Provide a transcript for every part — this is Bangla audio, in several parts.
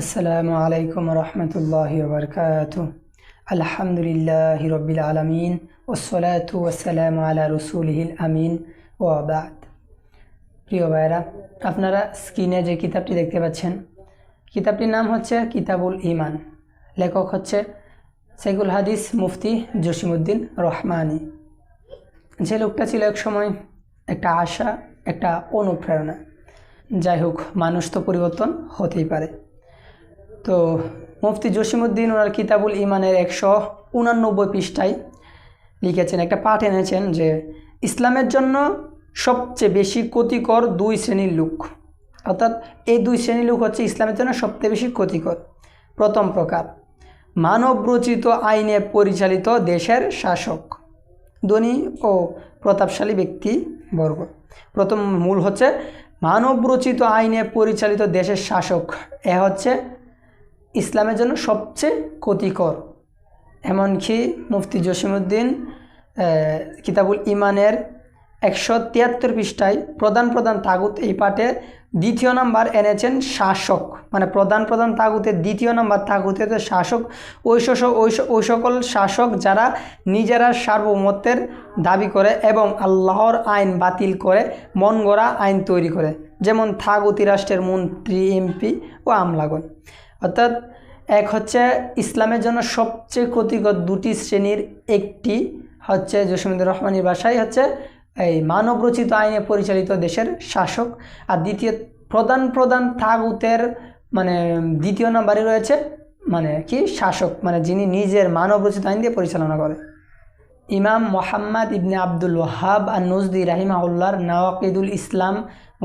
আসসালামু আলাইকুম রহমতুল্লাহ বরকাত আলহামদুলিল্লাহ রবিল আলমিন ওসলাতু ওসালাম আলা রসুলহিল আমিন ও আবাদ প্রিয় ভাইরা আপনারা স্ক্রিনে যে কিতাবটি দেখতে পাচ্ছেন, কিতাবটির নাম হচ্ছে কিতাবুল ইমান লেখক হচ্ছে সেগুল হাদিস মুফতি জসিমুদ্দিন রহমানি। যে লোকটা ছিল এক সময় একটা আশা, একটা অনুপ্রেরণা। যাই হোক, মানুষ তো পরিবর্তন হতেই পারে। তো মুফতি জসিমুদ্দিন ওনার কিতাবুল ইমানের একশো উনানব্বই পৃষ্ঠায় লিখেছেন, একটা পাঠ এনেছেন যে, ইসলামের জন্য সবচেয়ে বেশি ক্ষতিকর দুই শ্রেণির লোক। অর্থাৎ এই দুই শ্রেণির লোক হচ্ছে ইসলামের জন্য সবচেয়ে বেশি ক্ষতিকর। প্রথম প্রকার, মানবরচিত আইনে পরিচালিত দেশের শাসক, ধনী ও প্রতাপশালী ব্যক্তি বর্গ। প্রথম মূল হচ্ছে, মানবরচিত আইনে পরিচালিত দেশের শাসক, এ হচ্ছে ইসলামের জন্য সবচেয়ে ক্ষতিকর। এমনকি মুফতি জসিমুদ্দিন কিতাবুল ইমানের একশো তিয়াত্তর পৃষ্ঠায় প্রধান প্রধান তাগুত এই পাঠে দ্বিতীয় নাম্বার এনেছেন শাসক। মানে প্রধান প্রধান তাগুতের দ্বিতীয় নাম্বার তাগুতে শাসক, ওই ওই সকল শাসক যারা নিজেরা সার্বভৌমত্বের দাবি করে এবং আল্লাহর আইন বাতিল করে, মন আইন তৈরি করে। যেমন থাগুতি রাষ্ট্রের মন্ত্রী, এমপি ও আমলাগণ। অর্থাৎ এক হচ্ছে ইসলামের জন্য সবচেয়ে ক্ষতিকর দুটি শ্রেণির একটি হচ্ছে জসিমুদ্দুর রহমানের বাসায় হচ্ছে এই মানবরচিত আইনে পরিচালিত দেশের শাসক। আর দ্বিতীয় প্রধান প্রধান তাগুতের মানে দ্বিতীয় নাম্বারে রয়েছে মানে কি? শাসক মানে যিনি নিজের মানবরচিত আইন দিয়ে পরিচালনা করে। ইমাম মোহাম্মদ ইবনে আব্দুল ওয়াহাব আর নজদি রাহিমাউল্লাহর নওয়াকিদুল ইসলাম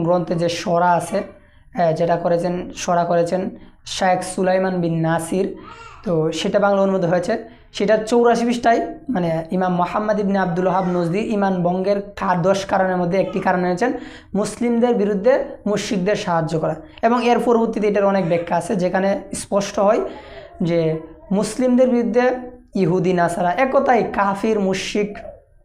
গ্রন্থে যে সরা আছে যেটা করেছেন, সরা করেছেন শায়েখ সুলাইমান বিন নাসির। তো সেটা বাংলা অনুমোদন হয়েছে। সেটা চৌরাশি পৃষ্ঠায় মানে ইমাম Mohammad ibn Abdul Wahhab Najdi ইমান বঙ্গের দশ কারণের মধ্যে একটি কারণ হয়েছেন মুসলিমদের বিরুদ্ধে মুশ্রিকদের সাহায্য করা। এবং এর পরবর্তীতে এটার অনেক ব্যাখ্যা আছে, যেখানে স্পষ্ট হয় যে মুসলিমদের বিরুদ্ধে ইহুদি, নাসারা একতাই কাফির মুশিক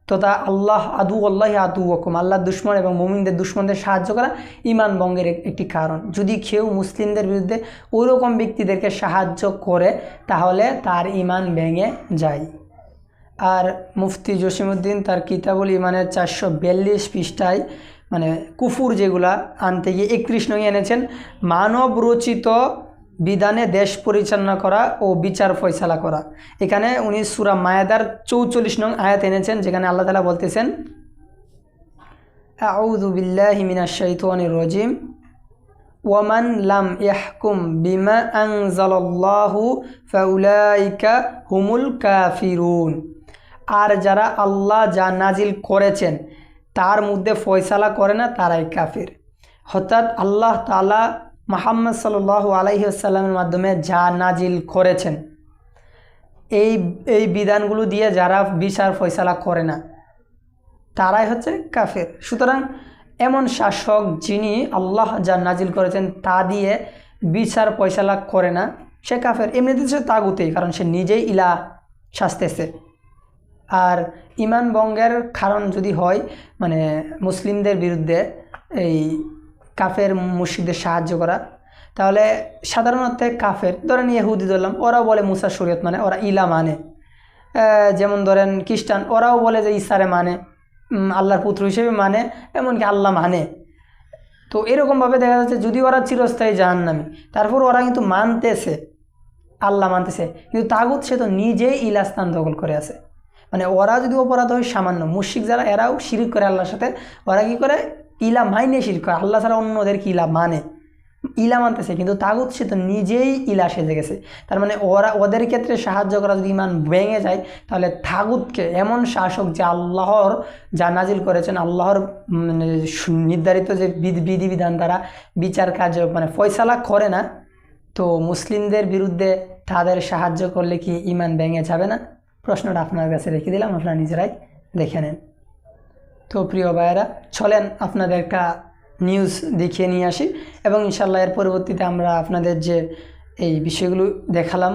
তথা আল্লাহ আদু আল্লাহ আদু ওকম আল্লাহ দুশ্মন এবং মোমিনদের দুশ্মনদের সাহায্য করা ইমান বঙ্গের একটি কারণ। যদি কেউ মুসলিমদের বিরুদ্ধে ওরকম ব্যক্তিদেরকে সাহায্য করে, তাহলে তার ইমান ভেঙে যায়। আর মুফতি জসিমুদ্দিন তার কিতাবুল ইমানের চারশো বিয়াল্লিশ পৃষ্ঠায় মানে কুফুর যেগুলা আনতে গিয়ে একত্রিশ নয় এনেছেন মানব রচিত বিধানে দেশ পরিচালনা করা ও বিচার ফয়সালা করা। এখানে উনি সুরা মায়াদার চৌচল্লিশ নং আয়াত এনেছেন, যেখানে আল্লাহ তালা বলতেছেন রজিম। ওয়ামান লাম ইয়াহকুম বিমা আংজালাল্লাহু হুমুল কাফিরুন। আর যারা আল্লাহ যা নাজিল করেছেন, তার মধ্যে ফয়সালা করে না, তারাই কাফির। হঠাৎ আল্লাহ তালা মাহাম্মদ সাল আলাইহি আসাল্লামের মাধ্যমে যা নাজিল করেছেন। এই এই বিধানগুলো দিয়ে যারা বিচার ফয়সালা করে না, তারাই হচ্ছে কাফের। সুতরাং এমন শাসক যিনি আল্লাহ যা নাজিল করেছেন তা দিয়ে বিচার ফয়সালা করে না, সে কাফের। এমনিতে সে তাগুতেই, কারণ সে নিজেই ইলা শাস্তেছে। আর ইমান বঙ্গের কারণ যদি হয় মানে মুসলিমদের বিরুদ্ধে এই কাফের মুর্শিদদের সাহায্য করা। তাহলে সাধারণত কাফের, ধরেন ইহুদি ধরলাম, ওরাও বলে মুসার শরীয়ত মানে ওরা ইলা মানে। যেমন ধরেন খ্রিস্টান, ওরাও বলে যে ইসারে মানে আল্লাহর পুত্র হিসেবে মানে এমনকি আল্লাহ মানে। তো এরকমভাবে দেখা যাচ্ছে যদি ওরা চিরস্থায়ী নামি তারপর ওরা কিন্তু মানতেছে, আল্লাহ মানতেছে। কিন্তু তাগুত সে তো নিজেই ইলা স্থান দখল করে আছে। মানে ওরা যদি অপরাধ হয়, সামান্য। মুশিক যারা, এরাও শিরিক করে আল্লাহর সাথে। ওরা কি করে? ইলা মাইনে করে আল্লাহ ছাড়া অন্যদেরকে ইলা মানে? ইলা মানতেছে কিন্তু তাগুত সে তো নিজেই ইলা সেজে গেছে। তার মানে ওরা, ওদের ক্ষেত্রে সাহায্য করা যদি ইমান ভেঙে যায়, তাহলে থাগুতকে এমন শাসক যে আল্লাহর, যা নাজিল করেছেন আল্লাহর মানে নির্ধারিত যে বিধিবিধান দ্বারা বিচার কাজ মানে ফয়সালা করে না, তো মুসলিমদের বিরুদ্ধে তাদের সাহায্য করলে কি ইমান ভেঙে যাবে না? প্রশ্নটা আপনার কাছে রেখে দিলাম, আপনারা নিজেরাই দেখে নেন। তো প্রিয় ভাইয়েরা, চলেন আপনাদের একটা নিউজ দেখিয়ে নিয়ে আসি এবং ইনশাল্লাহ এর পরবর্তীতে আমরা আপনাদের যে এই বিষয়গুলো দেখালাম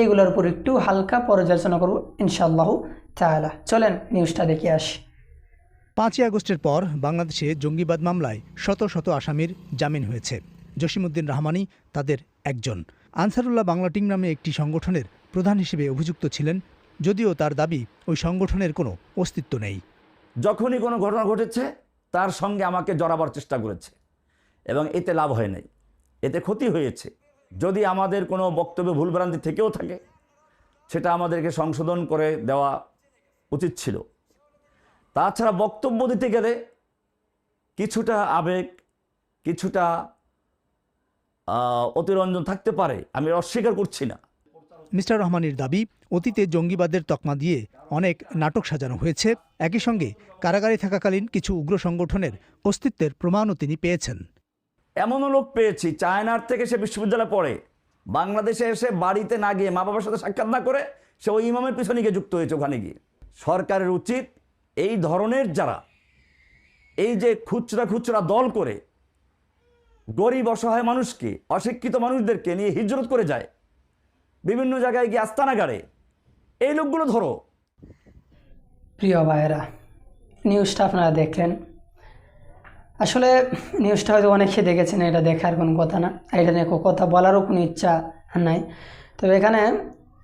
এইগুলোর উপর একটু হালকা পর্যালোচনা করব ইনশাল্লাহ তাহলে চলেন নিউজটা দেখে আসি। পাঁচই আগস্টের পর বাংলাদেশে জঙ্গিবাদ মামলায় শত শত আসামির জামিন হয়েছে। জসিমউদ্দিন রহমানি তাদের একজন। আনসারুল্লাহ বাংলা টিম নামে একটি সংগঠনের প্রধান হিসেবে অভিযুক্ত ছিলেন, যদিও তার দাবি ওই সংগঠনের কোনো অস্তিত্ব নেই। যখনই কোনো ঘটনা ঘটেছে, তার সঙ্গে আমাকে জড়াবার চেষ্টা করেছে এবং এতে লাভ হয় নাই। এতে ক্ষতি হয়েছে। যদি আমাদের কোনো বক্তব্যে ভুলভ্রান্তি থেকেও থাকে, সেটা আমাদেরকে সংশোধন করে দেওয়া উচিত ছিল। তাছাড়া বক্তব্য দিতে গেলে কিছুটা আবেগ, কিছুটা অতিরঞ্জন থাকতে পারে। আমি অস্বীকার করছি না। মিস্টার রহমানের দাবি, অতীতে জঙ্গিবাদের তকমা দিয়ে অনেক নাটক সাজানো হয়েছে। একই সঙ্গে কারাগারে থাকাকালীন কিছু উগ্র সংগঠনের অস্তিত্বের প্রমাণও তিনি পেয়েছেন। এমনও লোক পেয়েছি, চায়নার থেকে সে বিশ্ববিদ্যালয়ে পড়ে। বাংলাদেশে এসে বাড়িতে না গিয়ে মা বাবার সাথে সাক্ষাৎ না করে সে ওই ইমামের পিছনে গিয়ে যুক্ত হয়েছে ওখানে গিয়ে। সরকারের উচিত এই ধরনের যারা, এই যে খুচরা খুচরা দল করে গরিব অসহায় মানুষকে, অশিক্ষিত মানুষদেরকে নিয়ে হিজরত করে যায় বিভিন্ন জায়গায় গিয়ে আস্তানা গাড়ে এই লোকগুলো ধরো। প্রিয় ভাইয়েরা, নিউজটা আপনারা দেখলেন। আসলে নিউজটা হয়তো অনেকে দেখেছেন, এটা দেখার কোনো কথা না। এটা নিয়ে কথা বলারও কোনো ইচ্ছা নাই। তবে এখানে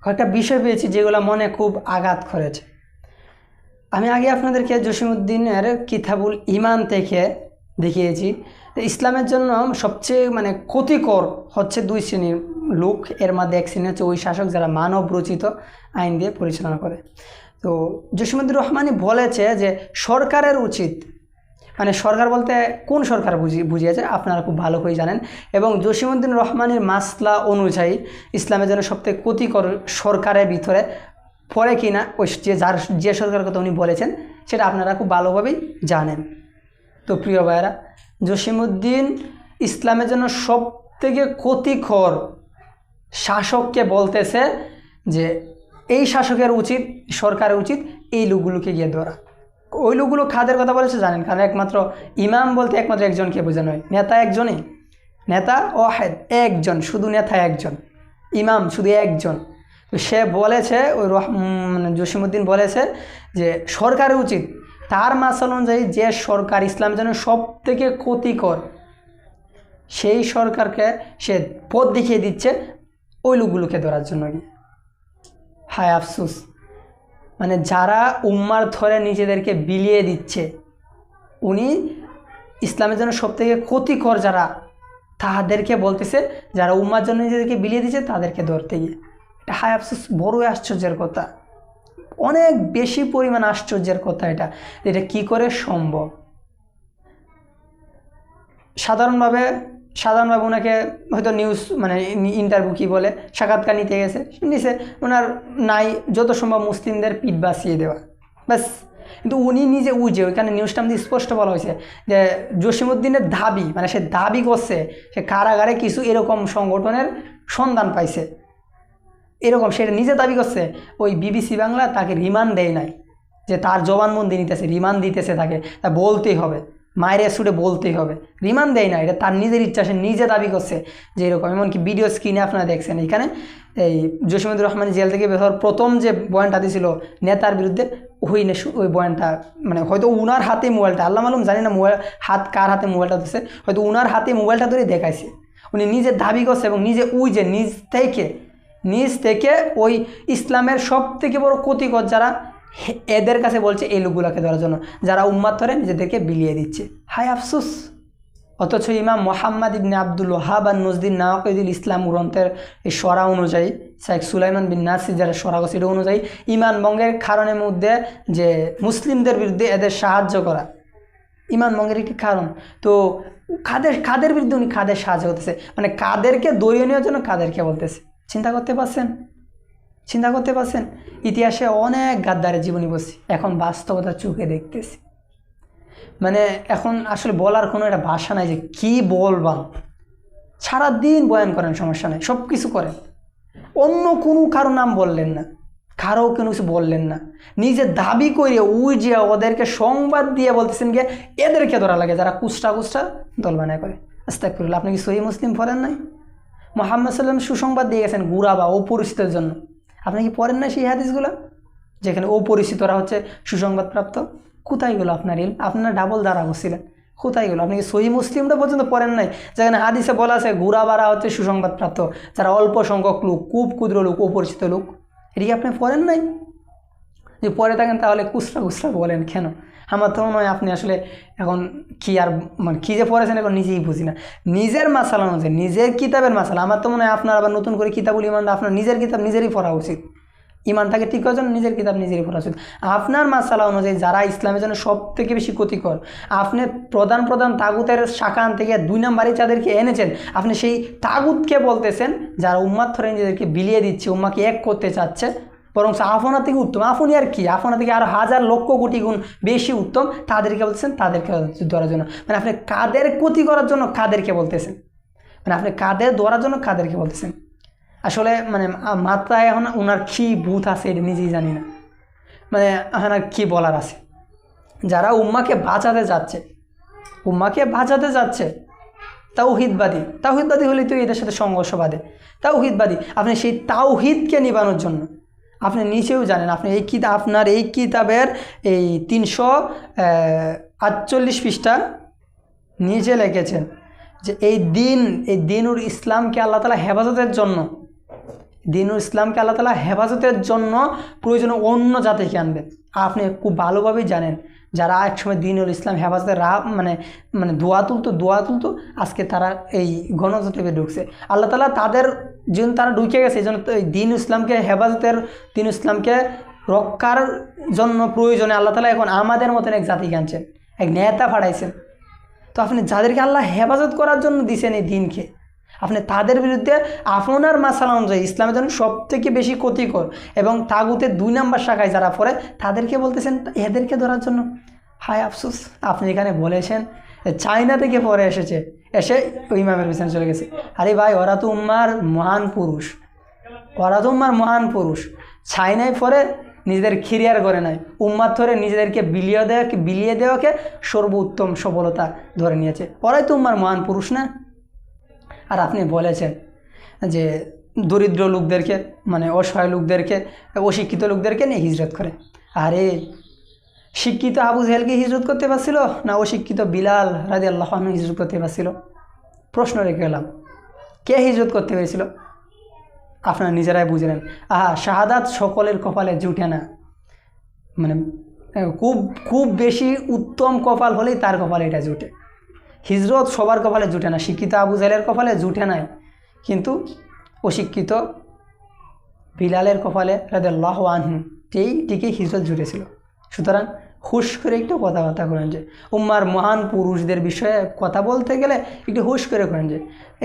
কয়েকটা বিষয় পেয়েছি যেগুলো মনে খুব আঘাত করেছে। আমি আগে আপনাদেরকে জসিমুদ্দিনের কিতাবুল ইমান থেকে দেখিয়েছি। ইসলামের জন্য সবচেয়ে মানে ক্ষতিকর হচ্ছে দুই শ্রেণির লোক। এর মধ্যে এক শ্রেণি হচ্ছে ওই শাসক যারা মানব রচিত আইন দিয়ে পরিচালনা করে। তো জসিমুদ্দিন রহমানি বলেছে যে সরকারের উচিত মানে সরকার বলতে কোন সরকার বুঝি, বুঝিয়েছে আপনারা খুব ভালো করে জানেন। এবং জসিমুদ্দিন রহমানের মাসলা অনুযায়ী ইসলামের জন্য সবথেকে ক্ষতিকর সরকারের ভিতরে পড়ে কিনা ওই যে যার, যে সরকারের কথা উনি বলেছেন, সেটা আপনারা খুব ভালোভাবেই জানেন। তো প্রিয় ভাইয়েরা জসিমুদ্দিন ইসলামের জন্য সব থেকে ক্ষতিকর শাসককে বলতেছে যে এই শাসকের উচিত, সরকারের উচিত এই লোকগুলোকে গিয়ে ধরা। ওই লোকগুলো খাদের কথা বলেছে জানেন? কারণ একমাত্র ইমাম বলতে একমাত্র একজনকে বোঝানো হয়। নেতা একজনই। নেতা ওয়াহেদ, একজন, শুধু নেতা একজন। ইমাম শুধু একজন। সে বলেছে, ওই রহ মানে জসিমুদ্দিন বলেছে যে সরকারের উচিত তার মাসাল অনুযায়ী যে সরকার ইসলামের জন্য সব থেকে ক্ষতিকর, সেই সরকারকে সে পথ দেখিয়ে দিচ্ছে ওই লোকগুলোকে ধরার জন্য হায় আফসুস। মানে যারা উম্মার ধরে নিজেদেরকে বিলিয়ে দিচ্ছে, উনি ইসলামের জন্য সব থেকে ক্ষতিকর যারা, তাদেরকে বলতেছে, যারা উম্মার জন্য নিজেদেরকে বিলিয়ে দিচ্ছে তাদেরকে ধরতে গিয়ে। এটা হায় আফসোস, বড়ই আশ্চর্যের কথা। অনেক বেশি পরিমাণ আশ্চর্যের কথা এটা এটা কি করে সম্ভব? সাধারণভাবে সাধারণভাবে ওনাকে হয়তো নিউজ মানে ইন্টারভিউ কী বলে, সাক্ষাৎকার নিতে গেছে, নিছে ওনার নাই যত সম্ভব মুসলিমদের পিঠ বাঁচিয়ে দেওয়া, ব্যাস। কিন্তু উনি নিজে উজে, ওইখানে নিউজটা আমাদের স্পষ্ট বলা হয়েছে যে জসিমুদ্দিনের দাবি মানে সে দাবি করছে, সে কারাগারে কিছু এরকম সংগঠনের সন্ধান পাইছে। এরকম, সেটা নিজে দাবি করছে, ওই বিবিসি বাংলা তাকে রিমান্ড দেয় নাই। যে তার জবানবন্দি নিতেছে রিমান্ড দিতেছে তাকে। তা বলতেই হবে, মায়ের সুরে বলতেই হবে। রিমান্ড দেয় না এটা তার নিজের ইচ্ছা, সে নিজে দাবি করছে যে এরকম। এমনকি ভিডিও স্ক্রিনে আপনারা দেখছেন, এখানে এই জসিমুদ্দুর রহমান জেল থেকে বের প্রথম যে বয়ানটা দিয়েছিল নেতার বিরুদ্ধে, ওই ওই বয়ানটা মানে হয়তো উনার হাতে মোবাইলটা, আল্লাহ মালুম জানি না মোবাইল, হাত কার হাতে মোবাইলটা দিচ্ছে হয়তো উনার হাতে মোবাইলটা ধরে দেখাইছে। উনি নিজে দাবি করছে এবং নিজে উই যে নিজ থেকে নিজ থেকে ওই ইসলামের সব থেকে বড় ক্ষতিকর যারা এদের কাছে বলছে এই লোকগুলোকে ধরার জন্য, যারা উম্মাদ ধরে নিজেদেরকে বিলিয়ে দিচ্ছে। হায় আফসুস। অথচ ইমাম মোহাম্মদ ইবনে আব্দুল ওহাব আর নজদিন নাওয়াকিদুল ইসলাম গ্রন্থের এই সরা অনুযায়ী শেখ সুলাইমান বিন নাসির যারা সরা এটা অনুযায়ী ইমান ভঙ্গের কারণের মধ্যে যে মুসলিমদের বিরুদ্ধে এদের সাহায্য করা ইমান ভঙ্গের একটি কারণ। তো কাদের কাদের বিরুদ্ধে উনি কাদের সাহায্য করতেছে? মানে কাদেরকে দলীয় নেওয়ার জন্য কাদেরকে বলতেছে? চিন্তা করতে পারছেন? চিন্তা করতে পারছেন? ইতিহাসে অনেক গাদ্দারের জীবনী বসি এখন বাস্তবতা চোখে দেখতেছি। মানে এখন আসলে বলার কোনো একটা ভাষা নাই যে কি বলবাম সারাদিন বয়ান করেন, সমস্যা নেই সব কিছু করেন। অন্য কোনো কারও নাম বললেন না, কারও কোনো কিছু বললেন না। নিজে দাবি করে উই যে ওদেরকে সংবাদ দিয়ে বলতেছেন গিয়ে এদেরকে ধরা লাগে, যারা কুষ্টা কুষ্টা দল বানায় করে। আস্তাকুরুল্লাহ আপনি কি সহি মুসলিম পড়েন নাই? মোহাম্মদ সাল্লাম সুসংবাদ দিয়ে গেছেন গুড়া বা অপরিচিতের জন্য। আপনি কি পড়েন না সেই হাদিসগুলো? যেখানে অপরিচিতরা হচ্ছে সুসংবাদপ্রাপ্ত। কোথায় গেলো আপনার ইল আপনারা ডাবল দ্বারা বসছিলেন। কোথায় গেল? আপনি কি সহি মুসলিমটা পর্যন্ত পড়েন নাই? যেখানে হাদিসে বলা আছে বাড়া হচ্ছে সুসংবাদপ্রাপ্ত। যারা অল্প সংখ্যক লোক, খুব ক্ষুদ্র লোক, অপরিচিত লোক। এটি আপনি পড়েন নাই? যে পরে থাকেন তাহলে কুসরা কুসরা বলেন, কেন? আমার তো মনে হয় আপনি আসলে এখন কি আর মানে কী যে পড়েছেন এখন নিজেই বুঝি না। নিজের মাসালা অনুযায়ী, নিজের কিতাবের মাসালা, আমার তো মনে হয় আপনার আবার নতুন করে কিতাবুল ইমান আপনার নিজের কিতাব নিজেরই পড়া উচিত। ইমানটাকে ঠিক করার জন্য নিজের কিতাব নিজেরই পড়া উচিত। আপনার মাসালা অনুযায়ী যারা ইসলামের জন্য সব থেকে বেশি ক্ষতিকর, আপনি প্রধান প্রধান তাগুতের শাখান থেকে দুই নাম্বারে যাদেরকে এনেছেন, আপনি সেই তাগুতকে বলতেছেন, যারা উম্মার ধরে নিজেদেরকে বিলিয়ে দিচ্ছে, উম্মাকে এক করতে চাচ্ছে বরং আফনা থেকে উত্তম। আপনি আর কি? আপনা থেকে আরও হাজার লক্ষ কোটি গুণ বেশি উত্তম। তাদেরকে বলতেছেন, তাদেরকে ধরার জন্য। মানে আপনি কাদের ক্ষতি করার জন্য কাদেরকে বলতেছেন? মানে আপনি কাদের ধরার জন্য কাদেরকে বলতেছেন? আসলে মানে মাথায় এখন ওনার কী ভূত আছে এটা নিজেই জানি না। মানে এখন আর কী বলার আছে? যারা উম্মাকে বাঁচাতে যাচ্ছে, উম্মাকে বাঁচাতে যাচ্ছে, তাওহিদবাদী। তাওহিদবাদী হলেই তো এদের সাথে সংঘর্ষ বাঁধে তাওহিদবাদী, আপনি সেই তাওহিদকে নিবানোর জন্য আপনি নিচেও জানেন, আপনি এই কিতাব আপনার এই কিতাবের এই তিনশো আটচল্লিশ পৃষ্ঠা নিচে লিখেছেন যে এই দিন, এই দিনুর ইসলামকে আল্লাহ তালা হেফাজতের জন্য দিনুর ইসলামকে আল্লাহ তালা হেফাজতের জন্য প্রয়োজন অন্য জাতিকে আনবেন। আপনি খুব ভালোভাবেই জানেন। যারা একসময় দিনুল ইসলাম হেফাজতের রা মানে মানে দোয়া তুলতো দোয়া তুলতো, আজকে তারা এই গণতন্ত্রে ঢুকছে। আল্লাহ তালা তাদের যেন তারা ঢুকে গেছে, এই জন্য দিন ইসলামকে হেফাজতের দিন ইসলামকে রক্ষার জন্য প্রয়োজনে আল্লাহ তালা এখন আমাদের মতন এক জাতিকে আনছেন, এক নেতা ফাড়াইছেন। তো আপনি যাদেরকে আল্লাহ হেফাজত করার জন্য দিছেন এই দিনকে আপনি তাদের বিরুদ্ধে আপনার মাসালা অনুযায়ী ইসলামের জন্য সব থেকে বেশি ক্ষতিকর এবং তাগুতের দুই নাম্বার শাখায় যারা পড়ে, তাদেরকে বলতেছেন এদেরকে ধরার জন্য। হায় আফসোস, আপনি এখানে বলেছেন চায়না থেকে পরে এসেছে, এসে ওই ইমামের পিছনে চলে গেছে। আরে ভাই, ওরা তো উম্মার মহান পুরুষ। ওরা তো উম্মার মহান পুরুষ। চাইনায় পরে নিজেদের খিরিয়ার করে নাই উম্মার ধরে নিজেদেরকে বিলিয়ে দেওয়াকে বিলিয়ে দেওয়াকে সর্বোত্তম সফলতা ধরে নিয়েছে। ওরাই তো উম্মার মহান পুরুষ না? আর আপনি বলেছেন যে দরিদ্র লোকদেরকে মানে অসহায় লোকদেরকে, অশিক্ষিত লোকদেরকে নিয়ে হিজরত করে। আরে, শিক্ষিত আবু জেহেলকে হিজরত করতে পারছিল না অশিক্ষিত বিলাল রাজি আল্লাহ হিজরত করতে পারছিল? প্রশ্ন রেখে গেলাম, কে হিজরত করতে পেরেছিল? আপনারা নিজেরাই বুঝে আহা, শাহাদাত সকলের কপালে জুটে না। মানে খুব খুব বেশি উত্তম কপাল হলেই তার কপালে এটা জুটে। হিজরত সবার কপালে জুটে না, শিক্ষিত আবু জাহেলের কপালে জুটে নাই। কিন্তু অশিক্ষিত বিলালের কপালে রাদাল্লাহ আনহু এই টিকে হিজরত জুটেছিল। সুতরাং হুশ করে একটু কথাবার্তা করেন যে, উম্মার মহান পুরুষদের বিষয়ে কথা বলতে গেলে একটু হুশ করে করেন যে,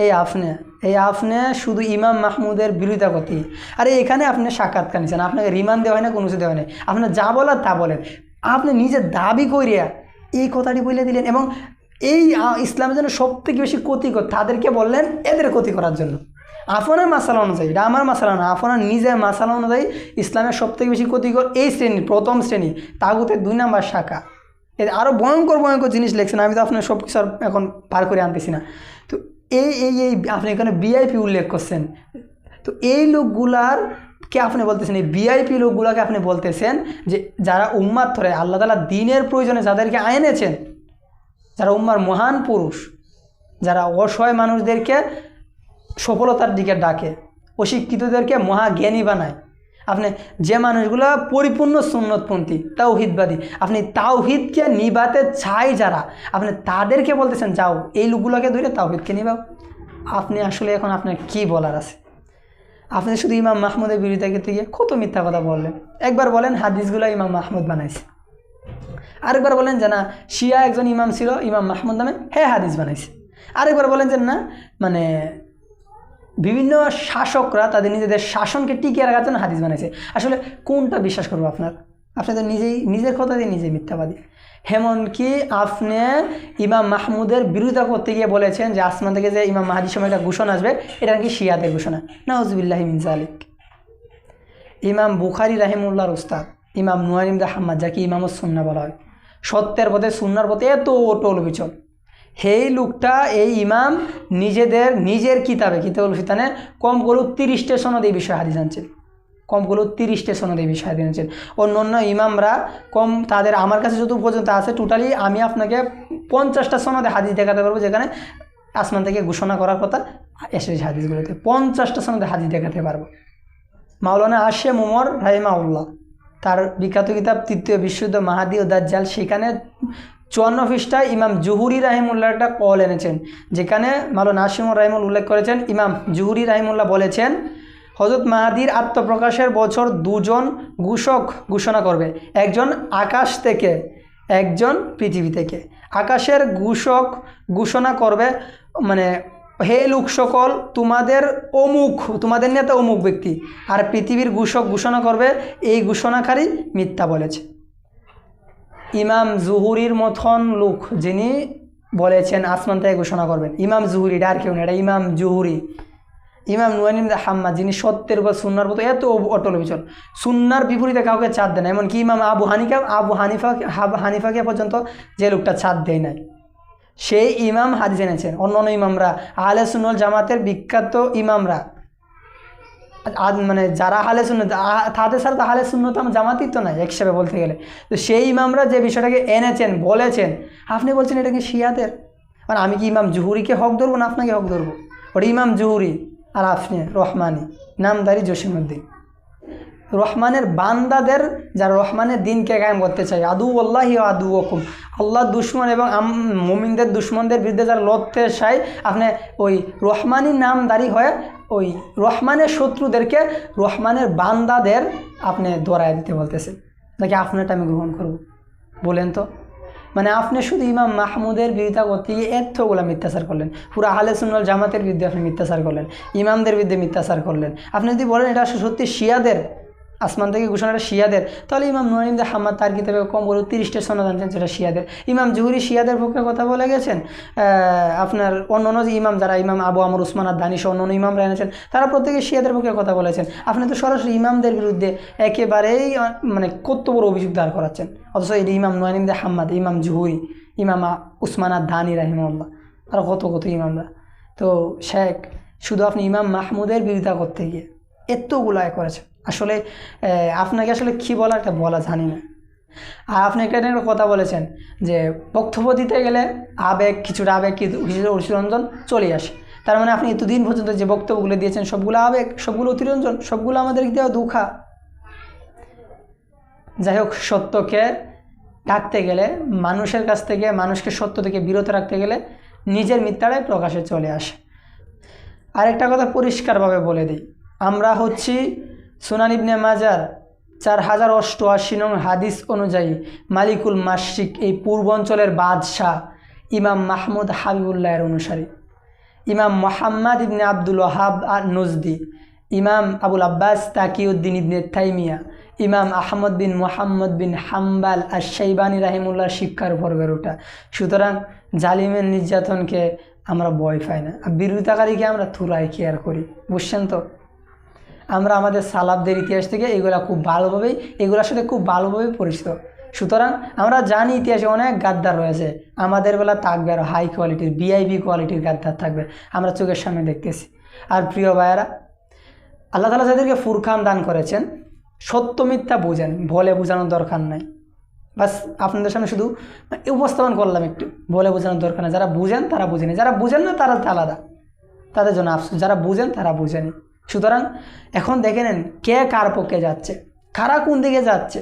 এই আপনি এই আপনি শুধু ইমাম মাহমুদের বিরোধিতা করতেই। আরে এখানে আপনি সাক্ষাৎকার নিচ্ছেন আপনাকে রিমান্ড দেওয়া হয় না, কোনো কিছু দেওয়া হয় না। আপনার যা বলার তা বলেন। আপনি নিজে দাবি করিয়া এই কথাটি বলে দিলেন এবং এই ইসলামের জন্য সবথেকে বেশি ক্ষতিকর তাদেরকে বললেন, এদের ক্ষতি করার জন্য। আপনার মাসালা অনুযায়ী, এটা আমার মাসালা না আপনার নিজের মাসালা অনুযায়ী ইসলামের সবথেকে বেশি ক্ষতিকর এই শ্রেণি, প্রথম শ্রেণি, তাগুতের দুই নাম্বার শাখা। এর আরও ভয়ঙ্কর ভয়ঙ্কর জিনিস লিখছেন, আমি তো আপনার সব কিছু এখন পার করে আনতেছি না। তো এই এই এই, আপনি এখানে বিআইপি উল্লেখ করছেন। তো এই লোকগুলার কে আপনি বলতেছেন? এই বিআইপি লোকগুলাকে আপনি বলতেছেন যে, যারা উম্মার ধরে, আল্লাহ তালা দিনের প্রয়োজনে যাদেরকে আইনেছেন যারা উম্মার মহান পুরুষ, যারা অসহায় মানুষদেরকে সফলতার দিকে ডাকে, অশিক্ষিতদেরকে মহাজ্ঞানী বানায়। আপনি যে মানুষগুলো পরিপূর্ণ সুন্নতপন্থী, তাওহিদবাদী, আপনি তাওহিদকে নিবাতে চাই যারা, আপনি তাদেরকে বলতেছেন, যাও, এই লোকগুলোকে ধরে তাওহিদকে নিবাও। আপনি আসলে এখন আপনার কি বলার আছে? আপনি শুধু ইমাম মাহমুদের করতে গিয়ে কত মিথ্যা কথা বললেন? একবার বলেন, হাদিসগুলো ইমাম মাহমুদ বানাইছে। আরেকবার বলেন যে না, শিয়া একজন ইমাম ছিল, ইমাম মাহমুদ নামে হ্যাঁ হাদিস বানাইছে। আরেকবার বলেন যে না মানে বিভিন্ন শাসকরা তাদের নিজেদের শাসনকে টিকিয়ে রাখার জন্য হাদিস বানাইছে। আসলে কোনটা বিশ্বাস করব আপনার? আপনি তো নিজেই, নিজের কথা দিয়ে নিজেই মিথ্যাবাদী। হেমনকি আপনি ইমাম মাহমুদের বিরোধিতা করতে গিয়ে বলেছেন যে আসমান থেকে যে ইমাম মাহাদির সময় একটা ঘোষণা আসবে, এটা নাকি শিয়াদের ঘোষণা। নাউজবিল্লাহ মিন জালিক ইমাম বুখারি রাহিমুল্লাহর উস্তাদ, ইমাম নুয়ারিম হাম্মাদ যাকে ইমামত সুন্না বলা হয়। সত্যের পথে, সুন্নার পথে এত টোল বিচল। সেই লোকটা, এই ইমাম নিজেদের, নিজের কিতাবে, কিতাবুল ফিতানে কম করে তিরিশটা সনদ এই বিষয়ে হাদিস আনছেন। কমগুলো তিরিশটা সনদে বিষয় দিয়েছেন অন্য অন্য ইমামরা কম, তাদের আমার কাছে যত পর্যন্ত আছে টোটালি আমি আপনাকে পঞ্চাশটা সনদে হাদিস দেখাতে পারব, যেখানে আসমান থেকে ঘোষণা করার কথা এসেছে হাদিসগুলোতে। পঞ্চাশটা সনদে হাদিস দেখাতে পারব। মাওলানা আসে উমর রাহিমাউল্লাহ তার বিখ্যাত কিতাব তৃতীয় বিশুদ্ধ মাহাদি ও দাজ্জাল। সেখানে চুয়ান্ন পৃষ্ঠায় ইমাম জুহুরি রাহিমুল্লাহ একটা কল এনেছেন, যেখানে মাওলানা আসিম রাহিমুল উল্লেখ করেছেন, ইমাম জুহুরি রাহিমুল্লাহ বলেছেন হজরত মাহাদির আত্মপ্রকাশের বছর দুজন ঘোষক ঘোষণা করবে, একজন আকাশ থেকে, একজন পৃথিবী থেকে। আকাশের ঘোষক ঘোষণা করবে মানে হে লোক সকল, তোমাদের অমুক তোমাদের নিয়ে নেতা অমুক ব্যক্তি, আর পৃথিবীর ঘোষক ঘোষণা করবে, এই ঘোষণাকারী মিথ্যা বলেছে। ইমাম জুহুরির মতন লোক যিনি বলেছেন, আসমান থেকে ঘোষণা করবেন, ইমাম জুহুরি, এটা আর কেউ না এটা ইমাম জুহুরি। ইমাম নুয়ানিম হাম্মা যিনি সত্যের উপর সুন্নার মতো, এত অটল বিচল সুন্নার বিপরীতে কাউকে চাঁদ দেয় না, এমনকি ইমাম আবু হানিকা আবু হানিফা হানিফাকে পর্যন্ত যে লোকটা ছাদ দেয় নাই। সেই ইমাম হাদিস এনেছেন। অন্য অন্য ইমামরা। আহলে জামাতের বিখ্যাত ইমামরা। মানে যারা হালে সুন্নত তাদের সাথে হালে সুন্নত আমার জামাতই তো নাই হিসাবে বলতে গেলে। তো সেই ইমামরা যে বিষয়টাকে এনেছেন, বলেছেন, আপনি বলছেন এটা কি শিয়াদের? মানে আমি কি ইমাম জুহুরিকে হক ধরবো না আপনাকে হক ধরবো? ওটা ইমাম জুহুরি আর আপনি রহমানি। নামদারি জসিমুদ্দিন রহমানের বান্দাদের, যারা রহমানের দিনকে কায়েম করতে চায়। আদু আল্লাহ আদু ওকুম আল্লাহ দুশ্মন এবং মুমিনদের দুশ্মনদের বিরুদ্ধে যারা লড়তে চায়, আপনি ওই রহমানি নামদারি হয়ে ওই রহমানের শত্রুদেরকে রহমানের বান্দাদের আপনি দৌড়ায় দিতে বলতেছেন। নাকি আপনারটা আমি গ্রহণ করব? বলেন তো। মানে আপনি শুধু ইমাম মাহমুদের বিরোধিতা করতে গিয়ে এতগুলো মিথ্যাচার করলেন। পুরো আহলে সুন্নল জামাতের বিরুদ্ধে আপনি মিথ্যাচার করলেন। ইমামদের বিরুদ্ধে মিথ্যাচার করলেন। আপনি যদি বলেন এটা সত্যি শিয়াদের আসমান থেকে ঘোষণাটা শিয়াদের তাহলে ইমাম নুয়াইমদে হাম্মাদ তার কিতাবে কম বলে তিরিশটা সনদ আনছেন, সেটা শিয়াদের ইমাম জুহুরি শিয়াদের পক্ষে কথা বলে গেছেন আপনার অন্য অন্য যে ইমাম যারা, ইমাম আবু আমর, উসমান আর দানিশ অন্য অন্য ইমামরা এনেছেন, তারা প্রত্যেকে শিয়াদের পক্ষে কথা বলেছেন। আপনি তো সরাসরি ইমামদের বিরুদ্ধে একেবারেই মানে কত বড় অভিযোগ দাঁড় করাচ্ছেন। অথচ যে ইমাম নুয়াইমদে হাম্মাদ, ইমাম জুহুরি, ইমাম উসমান আর দানি রাহিমুল্লাহ আর কত কত ইমামরা। তো শেখ, শুধু আপনি ইমাম মাহমুদের বিরোধিতা করতে গিয়ে এতগুলাই করেছেন। আসলে আপনাকে আসলে কী বলা এটা বলা জানি না। আর আপনি একটা একটা কথা বলেছেন যে, বক্তব্য দিতে গেলে আবেগ, কিছুটা আবেগ, কিছু কিছুটা অতিরঞ্জন চলে আসে। তার মানে আপনি এতদিন পর্যন্ত যে বক্তব্যগুলো দিয়েছেন, সবগুলো আবেগ, সবগুলো অতিরঞ্জন সবগুলো আমাদের দেওয়া দুঃখা। যাই হোক, সত্যকে ডাকতে গেলে, মানুষের কাছ থেকে, মানুষকে সত্য থেকে বিরত রাখতে গেলে নিজের মিথ্যাটাই প্রকাশে চলে আসে। আরেকটা কথা পরিষ্কারভাবে বলে দিই। আমরা হচ্ছি সুনান ইবনে মাজার চার হাজার অষ্টআশি নং হাদিস অনুযায়ী মালিকুল মাসিক এই পূর্বাঞ্চলের বাদশাহ ইমাম মাহমুদ হাবিবুল্লাহের অনুসারী। ইমাম মোহাম্মদ ইবনে আব্দুল ওহাব আর নজদি ইমাম আবুল আব্বাস তাকিউদ্দিন ইবনে তাইমিয়া, ইমাম আহমদ বিন মোহাম্মদ বিন হাম্বাল আর শাইবানী রাহিমুল্লাহ শিক্ষার উপর ওঠা। সুতরাং জালিমের নির্যাতনকে আমরা ভয় পাই না। আর বিরোধিতাকারীকে আমরা থুরাই কেয়ার করি। বুঝছেন তো? আমরা আমাদের সালাবদের ইতিহাস থেকে এগুলা খুব ভালোভাবেই এগুলোর সাথে খুব ভালোভাবেই পরিচিত। সুতরাং আমরা জানি ইতিহাসে অনেক গাদ্দার রয়েছে। আমাদের বেলা থাকবে আর হাই কোয়ালিটির বিআইবি কোয়ালিটির গাদ্দার থাকবে। আমরা চোখের সামনে দেখতেছি। আর প্রিয় ভাইয়েরা, আল্লাহ তালা যাদেরকে ফুরখান দান করেছেন, সত্য মিথ্যা বোঝেন, বলে বোঝানোর দরকার নাই। বাস, আপনাদের সামনে শুধু উপস্থাপন করলাম একটু। বলে বোঝানোর দরকার নেই। যারা বুঝেন তারা বুঝেনি। যারা বুঝেন না তারা আলাদা। তাদের জন্য আফসোস। যারা বুঝেন তারা বুঝেনি। সুতরাং এখন দেখে নেন কে কার পক্ষে যাচ্ছে, কারা কোন দিকে যাচ্ছে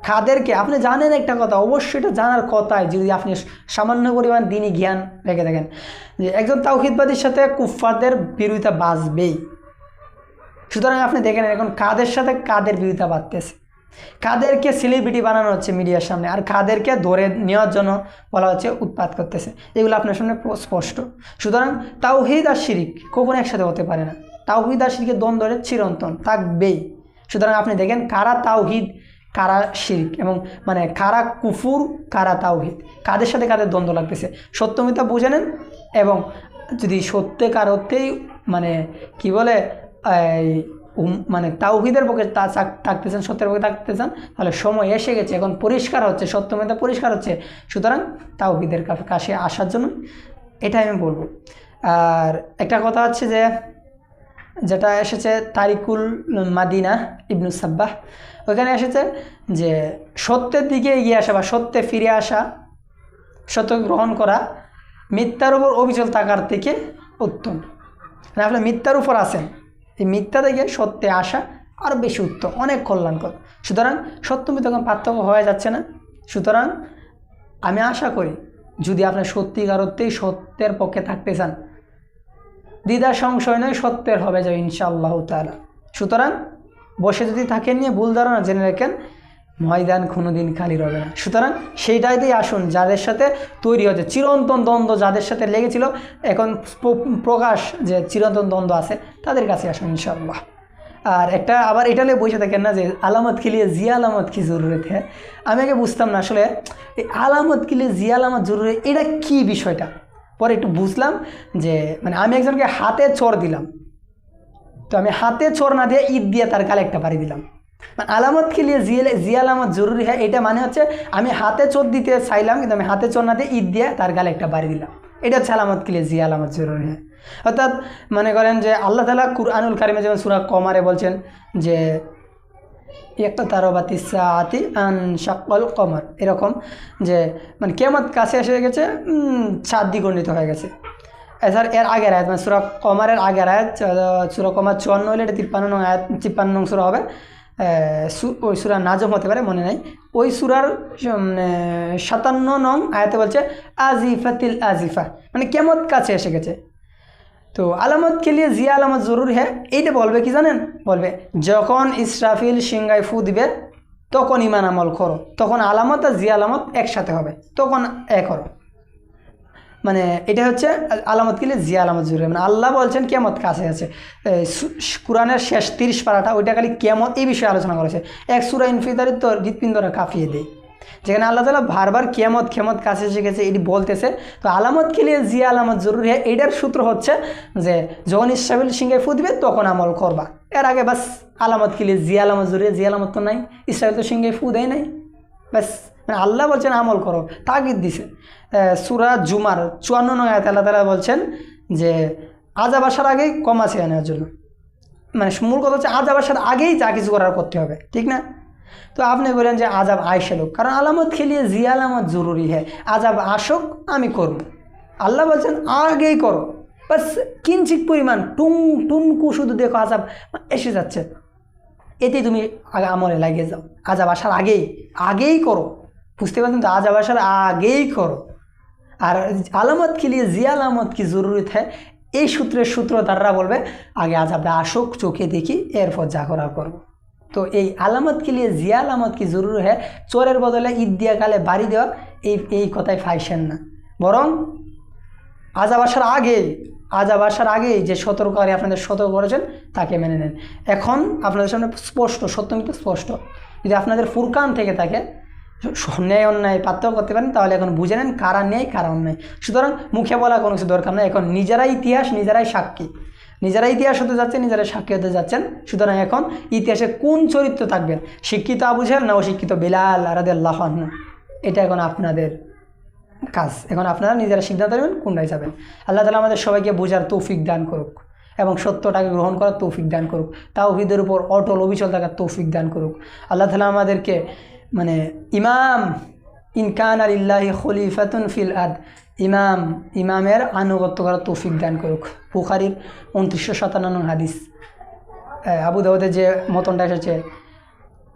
খাদেরকে আপনি জানেন একটা কথা, অবশ্যই এটা জানার কথাই, যদি আপনি সামান্য পরিমাণ দিনই জ্ঞান রেখে দেখেন যে একজন তাওহিদবাদীর সাথে কুফফারদের বিরোধিতা বাঁচবেই। সুতরাং আপনি দেখেন এখন কাদের সাথে কাদের বিরোধিতা বাড়তেছে কাদেরকে সেলিব্রিটি বানানো হচ্ছে মিডিয়ার সামনে, আর কাদেরকে ধরে নেওয়ার জন্য বলা হচ্ছে উৎপাত করতেছে, এগুলো আপনার সামনে স্পষ্ট। সুতরাং তাওহিদ আর শিরিক কখনো একসাথে হতে পারে না। তাওহিদ আর শিরিকের দ্বন্দ্বের চিরন্তন, থাকবেই। সুতরাং আপনি দেখেন, কারা তাওহিদ, কারা শিরিক এবং মানে কারা কুফুর, কারা তাওহিদ? কাদের সাথে কাদের দ্বন্দ্ব লাগতেছে? সত্যমিতা বুঝে নেন এবং যদি সত্যিকার অর্থেই মানে কি বলে মানে তাওহিদের পক্ষে তা থাকতেছেন সত্যের পক্ষে থাকতেছেন তাহলে সময় এসে গেছে। এখন পরিষ্কার হচ্ছে সত্যমেতা পরিষ্কার হচ্ছে। সুতরাং তাওহিদের কাছে আসার জন্য এটা আমি বলব। আর একটা কথা হচ্ছে যে যেটা এসেছে তারিকুল মাদিনা ইবনু সাব্বাহ। ওখানে এসেছে যে সত্যের দিকে এগিয়ে আসা বা সত্যে ফিরে আসা, সত্য গ্রহণ করা মিথ্যার উপর অবিচল থাকার থেকে উত্তম। মানে আপনি মিথ্যার উপর আসেন এই মিথ্যা থেকে সত্যে আসা আরও বেশি উত্তম, অনেক কল্যাণকর। সুতরাং সত্য মিথ্যা কোনো পার্থক্য হয়ে যাচ্ছে না। সুতরাং আমি আশা করি যদি আপনি অর্থেই সত্যের পক্ষে থাকতে চান দ্বিধা সংশয় নয়, সত্যের হবে যাবে ইনশাআল্লাহ তালা সুতরাং বসে যদি থাকেন নিয়ে ভুল ধারণা জেনে রাখেন, ময়দান কোনো দিন খালি রবে না। সুতরাং সেইটাই দিয়ে আসুন, যাদের সাথে তৈরি হচ্ছে চিরন্তন দ্বন্দ্ব যাদের সাথে লেগেছিল, এখন প্রকাশ যে চিরন্তন দ্বন্দ্ব আছে, তাদের কাছে আসুন ইনশাল্লাহ আর একটা আবার এটা নিয়ে বসে থাকেন না যে আলামত কিলিয়ে জিয়া আলামত কি জরুরি? হ্যাঁ আমি আগে বুঝতাম না আসলে, এই আলামত কিলিয়ে জিয়া আলামত জরুরি, এটা কী বিষয়টা? পরে একটু বুঝলাম যে মানে আমি একজনকে হাতে চর দিলাম। তো আমি হাতে চোর না দিয়ে ঈদ দিয়ে তার গালে একটা বাড়ি দিলাম। মানে আলামত খেলিয়ে জিয়া জিয়া আলামত জরুরি হয়? এটা মানে হচ্ছে আমি হাতে চোর দিতে চাইলাম, কিন্তু আমি হাতে চোর না দিয়ে ঈদ দিয়ে তার গালে একটা বাড়ি দিলাম। এটা হচ্ছে আলামত খেলিয়ে জিয়া আলামত জরুরি হয়। অর্থাৎ মনে করেন যে আল্লাহ তালা কুরআনুল কারিমে যেমন সুরা কমারে বলছেন যে একটা তারো বা তিসাতি আন শাকল কমার। এরকম যে মানে কেমত কাছে এসে গেছে চাঁদ দ্বিগুণিত হয়ে গেছে। এছাড়া এর আগের আয়াত মানে সুরা কমারের আগের আয়াত সুরা কমার চুয়ান্ন হলে এটা তিপ্পান্ন নং আয়াত, তিপ্পান্ন নং সুরা হবে। ওই সুরা নাজম হতে পারে, মনে নাই। ওই সুরার সাতান্ন নং আয়াতে বলছে, আজিফাতিল আজিফা। মানে কেমত কাছে এসে গেছে। তো আলামত কে লিয়ে জিয়া আলামত জরুর হ্যাঁ? এইটা বলবে কি জানেন? বলবে, যখন ইসরাফিল সিংগায় ফু দিবে, তখন ইমান আমল করো। তখন আলামত আর জিয়া আলামত একসাথে হবে। তখন এ করো। মানে এটা হচ্ছে আলামত কিলে জিয়া আলামত জরুরি। মানে আল্লাহ বলছেন কেমত কাছে আছে। কোরআনের শেষ তিরিশ পারাটা, ওইটা খালি কেমত এই বিষয়ে আলোচনা করেছে। এক সুরা ইনফিতারির তো হৃৎপিণ্ডরা কাঁপিয়ে দেয়। যেখানে আল্লাহ তালা বারবার কেমত কেমত কাছে এসে গেছে, এটি বলতেছে। তো আলামত খেলিয়ে জিয়া আলামত জরুরি হয় এইটার সূত্র হচ্ছে যে, যখন ইসরাফিল সিংহে ফুটবে তখন আমল করবা। এর আগে বাস আলামত খেলিয়ে জিয়া আলামত জরুরি জিয়া আলামত তো নাই, ইসরাফিল তো সিংহে ফু দেয় নাই। ব্যাস মানে আল্লাহ বলছেন আমল করো, তাগিদ দিছে। সুরা জুমার চুয়ান্ন নয় আল্লাহ তালা বলছেন যে আজাব আসার আগেই কম আছে আনার জন্য। মানে মূল কথা হচ্ছে আজাব আসার আগেই যা কিছু করার করতে হবে, ঠিক না? তো আপনি বলেন যে আজাব আয়সা লোক, কারণ আলামত খেলিয়ে জি আলামত জরুরি হ্যাঁ আজাব আসুক, আমি করব। আল্লাহ বলছেন, আগেই করো। বাস কিঞ্চিক পরিমাণ টুং টুমকু শুধু দেখো আজাব এসে যাচ্ছে। এতে তুমি আমলে লাগিয়ে যাও। আজাব আসার আগেই আগেই করো। বুঝতে পারছেন তো? আজাব আসার আগেই করো। আর আলামত খেলিয়ে জি আলামত কি জরুরি থাকে এই সূত্রের সূত্রধাররা বলবে, আগে আজাবটা আসুক, চোখে দেখি, এরপর যা করা করব। তো এই আলামত के लिए জিয়া আলামত কি জরুরি হ্যাঁ চোরের বদলে ঈদ দিয়া কালে বাড়ি দেওয়া এই এই কথায় ফাইসেন না বরং আজাব আসার আগেই আজাব আসার আগেই যে সতর্ককারী আপনাদের সতর্ক করেছেন তাকে মেনে নেন এখন আপনাদের সামনে স্পষ্ট সত্য কিন্তু স্পষ্ট যদি আপনাদের ফুরকান থেকে থাকে স- ন্যায় অন্যায় পার্থক্য করতে পারেন তাহলে এখন বুঝে নেন কারা ন্যায় কারা অন্যায় সুতরাং মুখে বলা কোনো কিছু দরকার নেই এখন নিজেরাই ইতিহাস নিজেরাই সাক্ষী নিজেরাই ইতিহাস হতে যাচ্ছেন, নিজেরা সাক্ষী হতে যাচ্ছেন। সুতরাং এখন ইতিহাসে কোন চরিত্র থাকবেন, শিক্ষিত আবু জাহেল না অশিক্ষিত বিলাল আরাদ আল্লাহ এটা এখন আপনাদের কাজ। এখন আপনারা নিজেরা সিদ্ধান্ত নেবেন কোনটায় যাবেন। আল্লাহ তালা আমাদের সবাইকে বোঝার তৌফিক দান করুক এবং সত্যটাকে গ্রহণ করার তৌফিক দান করুক। তাওহিদের উপর অটল অবিচল থাকার তৌফিক দান করুক। আল্লাহ তালা আমাদেরকে মানে ইমাম ইনকান আলিল্লাহি খলিফাতুন ফিল আদ ইমাম, ইমামের আনুগত্য করার তৌফিক দান করুক। বুখারির উনত্রিশশো সাতান্ন হাদিস। আবু দাউদের যে মতনটা এসেছে,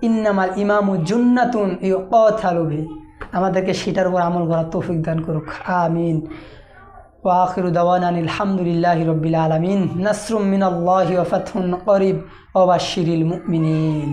ইন্নামাল ইমামু জুন্নাতুন ইউকাতালুবি আমাদেরকে সেটার উপর আমল করার তৌফিক দান করুক। আমিন। ওয়াখিরু দাওয়ানা আলহামদুলিল্লাহি রব্বিল আলামিন। নাসরুম মিনাল্লাহি ওয়া ফাতহুন করিব। ওয়া বাশশিরিল মুমিনিন।